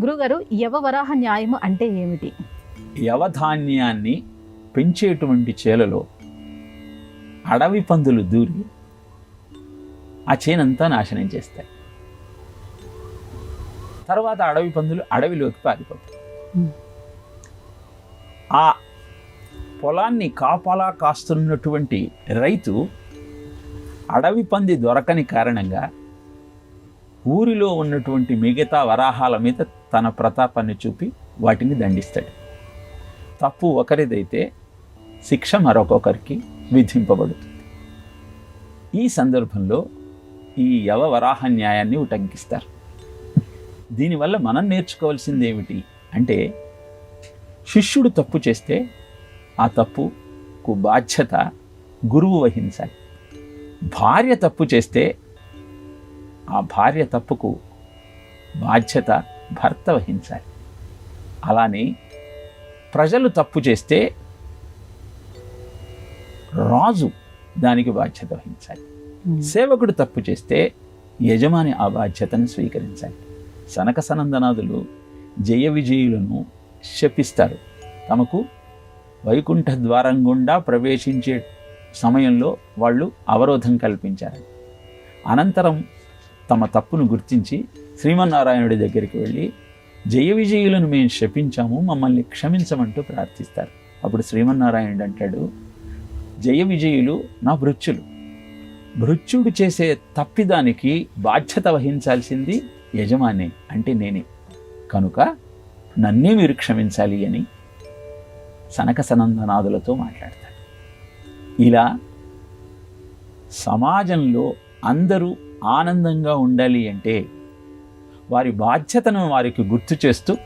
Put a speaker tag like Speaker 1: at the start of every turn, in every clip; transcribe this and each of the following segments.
Speaker 1: గురుగారు యవవరాహ న్యాయము అంటే ఏమిటి?
Speaker 2: యవధాన్యాన్ని పెంచేటువంటి చేలలో అడవి పందులు దూరి ఆ చేనంతా నాశనం చేస్తాయి. తర్వాత అడవి పందులు అడవిలోకి పారిపోతాయి. ఆ పొలాన్ని కాపలా కాస్తున్నటువంటి రైతు అడవి పంది దొరకని కారణంగా ఊరిలో ఉన్నటువంటి మిగతా వరాహాల మీద తన ప్రతాపాన్ని చూపి వాటిని దండిస్తాడు. తప్పు ఒకరిదైతే శిక్ష మరొకొకరికి విధింపబడుతుంది. ఈ సందర్భంలో ఈ యవ వరాహ న్యాయాన్ని ఉటంకిస్తారు. దీనివల్ల మనం నేర్చుకోవాల్సింది ఏమిటి అంటే శిష్యుడు తప్పు చేస్తే ఆ తప్పుకు బాధ్యత గురువు వహించాలి. భార్య తప్పు చేస్తే ఆ భార్య తప్పుకు బాధ్యత భర్త వహించాలి. అలానే ప్రజలు తప్పు చేస్తే రాజు దానికి బాధ్యత వహించాలి. సేవకుడు తప్పు చేస్తే యజమాని ఆ బాధ్యతను స్వీకరించాలి. సనక సనందనాదులు జయ విజయులను శపిస్తారు. తమకు వైకుంఠ ద్వారం గుండా ప్రవేశించే సమయంలో వాళ్ళు అవరోధం కల్పించారు. అనంతరం తమ తప్పును గుర్తించి శ్రీమన్నారాయణుడి దగ్గరికి వెళ్ళి జయ విజయులను మేము శపించాము మమ్మల్ని క్షమించమంటూ ప్రార్థిస్తారు. అప్పుడు శ్రీమన్నారాయణుడు అంటాడు జయ విజయులు నా భృత్యులు భృత్యుడు చేసే తప్పిదానికి బాధ్యత వహించాల్సింది యజమాని అంటే నేనే. కనుక నన్నే మీరు క్షమించాలి అని సనక సనందనాదులతో మాట్లాడతాడు. ఇలా సమాజంలో అందరూ ఆనందంగా ఉండాలి అంటే వారి బాధ్యతను వారికి గుర్తు చేస్తూ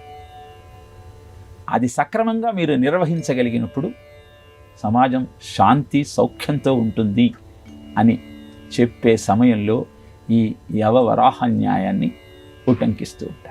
Speaker 2: అది సక్రమంగా మీరు నిర్వహించగలిగినప్పుడు సమాజం శాంతి సౌఖ్యంతో ఉంటుంది అని చెప్పే సమయంలో ఈ యవ న్యాయాన్ని ఉటంకిస్తూ ఉంటారు.